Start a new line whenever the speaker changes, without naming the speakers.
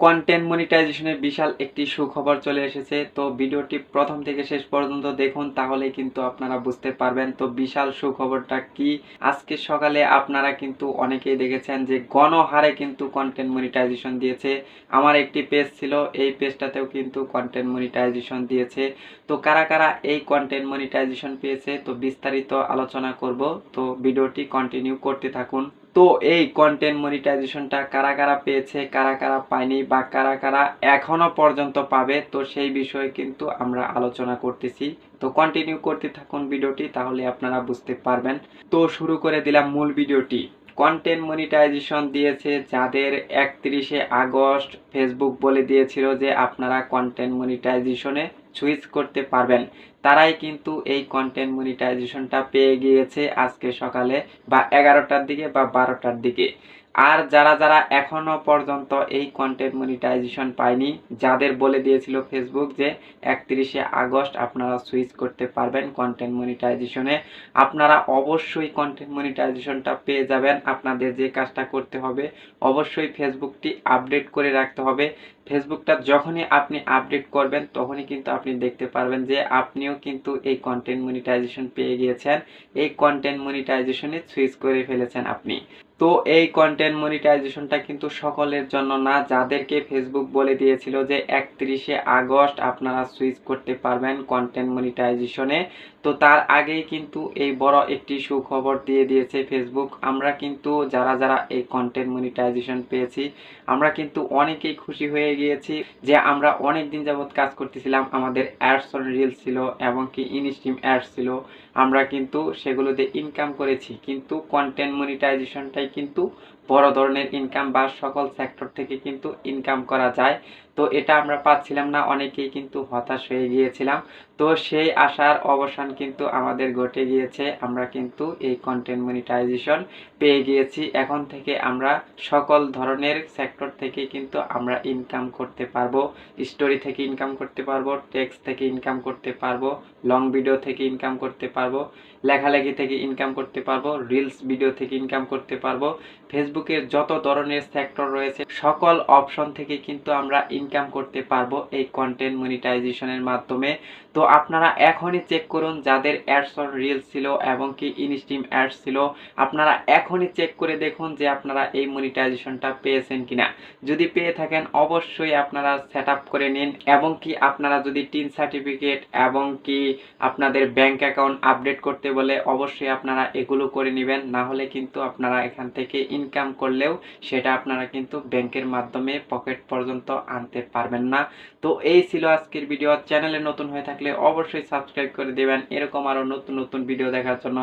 Content মনিটাইজেশনের বিশাল একটি সুখবর চলে এসেছে। তো ভিডিওটি প্রথম থেকে শেষ পর্যন্ত দেখুন তাহলে কিন্তু আপনারা বুঝতে পারবেন তো বিশাল সুখবরটা কি। আজকে সকালে আপনারা কিন্তু অনেকেই দেখেছেন যে গণহারে কিন্তু কন্টেন্ট মনিটাইজেশন দিয়েছে। আমার একটি পেজ ছিল, এই পেজটাতেও কিন্তু কন্টেন্ট মনিটাইজেশন দিয়েছে। তো কারা কারা এই কন্টেন্ট মনিটাইজেশন পেয়েছে, তো বিস্তারিত আলোচনা করব। তো ভিডিওটি কন্টিনিউ করতে থাকুন। তো এই কন্টেন্ট মনিটাইজেশনটা কারা কারা পেয়েছে, কারা কারা পায়নি বা কারা কারা এখনও পর্যন্ত পাবে, তো সেই বিষয়ে কিন্তু আমরা আলোচনা করতেছি। তো কন্টিনিউ করতে থাকুন ভিডিওটি, তাহলে আপনারা বুঝতে পারবেন। তো শুরু করে দিলাম মূল ভিডিওটি। কন্টেন্ট মনিটাইজেশন দিয়েছে, যাদের একত্রিশে আগস্ট ফেসবুক বলে দিয়েছিল যে আপনারা কন্টেন্ট মনিটাইজেশনে সুইচ করতে পারবেন। তারাই কিন্তু এই কন্টেন্ট মনিটাইজেশনটা পেয়ে গিয়েছে আজকে সকালে বা এগারোটার দিকে বা বারোটার দিকে। আর যারা যারা এখনও পর্যন্ত এই কন্টেন্ট মনিটাইজেশন পায়নি, যাদের বলে দিয়েছিল ফেসবুক যে একত্রিশে আগস্ট আপনারা সুইচ করতে পারবেন কন্টেন্ট মনিটাইজেশনে আপনারা অবশ্যই কন্টেন্ট মনিটাইজেশনটা পেয়ে যাবেন। আপনাদের যে কাজটা করতে হবে, অবশ্যই ফেসবুকটি আপডেট করে রাখতে হবে। ফেসবুকটা যখনই আপনি আপডেট করবেন, তখনই কিন্তু আপনি দেখতে পারবেন যে আপনিও কিন্তু এই কন্টেন্ট মনিটাইজেশন পেয়ে গিয়েছেন। এই কন্টেন্ট মনিটাইজেশনে সুইচ করে ফেলেছেন আপনি। তো এই কন্টেন্ট মনিটাইজেশনটা কিন্তু সকলের জন্য না, যাদেরকে ফেসবুক বলে দিয়েছিল যে একত্রিশে আগস্ট আপনারা সুইচ করতে পারবেন কন্টেন্ট মনিটাইজেশনে তো তার আগেই কিন্তু এই বড় একটি সুখবর দিয়ে দিয়েছে ফেসবুক আমরা কিন্তু যারা যারা এই কন্টেন্ট মনিটাইজেশন পেয়েছি, আমরা কিন্তু অনেকেই খুশি হয়ে গিয়েছি যে আমরা অনেক দিন যাবৎ কাজ করতেছিলাম। আমাদের অ্যাডস অন রিল ছিল এবং কি ইনস্ট্রিম অ্যাডস ছিল। আমরা কিন্তু সেগুলোতে ইনকাম করেছি। কিন্তু কন্টেন্ট মনিটাইজেশনটাই কিন্তু বড় ধরনের ইনকাম বা সকল সেক্টর থেকে কিন্তু ইনকাম করা যায়। তো এটা আমরা পাচ্ছিলাম না, অনেকেই কিন্তু হতাশ হয়ে গিয়েছিলাম। তো সেই আশার অবসান কিন্তু আমাদের ঘটে গিয়েছে। আমরা কিন্তু এই কন্টেন্ট মনিটাইজেশন পেয়ে গিয়েছি। এখন থেকে আমরা সকল ধরনের সেক্টর থেকে কিন্তু আমরা ইনকাম করতে পারব। স্টোরি থেকে ইনকাম করতে পারব টেক্সট থেকে ইনকাম করতে পারব লং ভিডিও থেকে ইনকাম করতে পারব, লেখালেখি থেকে ইনকাম করতে পারব রিলস ভিডিও থেকে ইনকাম করতে পারব ফেসবুকের যত ধরনের সেক্টর রয়েছে, সকল অপশন থেকে কিন্তু আমরা ইনকাম করতে পারব এই কন্টেন্ট মনিটাইজেশনের মাধ্যমে। তো আপনারা এখনই চেক করুন যাদের অ্যাডস অন রিলস ছিল এবং কি ইনস্ট্রিম অ্যাডস ছিল, আপনারা এখনই চেক করে দেখুন যে আপনারা এই মনিটাইজেশনটা পেয়েছেন কিনা। যদি পেয়ে থাকেন, অবশ্যই আপনারা সেট করে নিন এবং কি আপনারা যদি টিন সার্টিফিকেট এবং কি আপনাদের ব্যাংক অ্যাকাউন্ট আপডেট করতে বলে, অবশ্যই আপনারা এগুলো করে নেবেন, না হলে কিন্তু আপনারা এখান থেকে ইনকাম করলেও সেটা আপনারা কিন্তু ব্যাংকের মাধ্যমে পকেট পর্যন্ত আনতে পারবেন না। তো এই ছিল আজকের ভিডিও চ্যানেলে নতুন হয়ে থাকলে অবশ্যই সাবস্ক্রাইব করে দেবেন। এরকম আরও নতুন নতুন ভিডিও দেখার জন্য।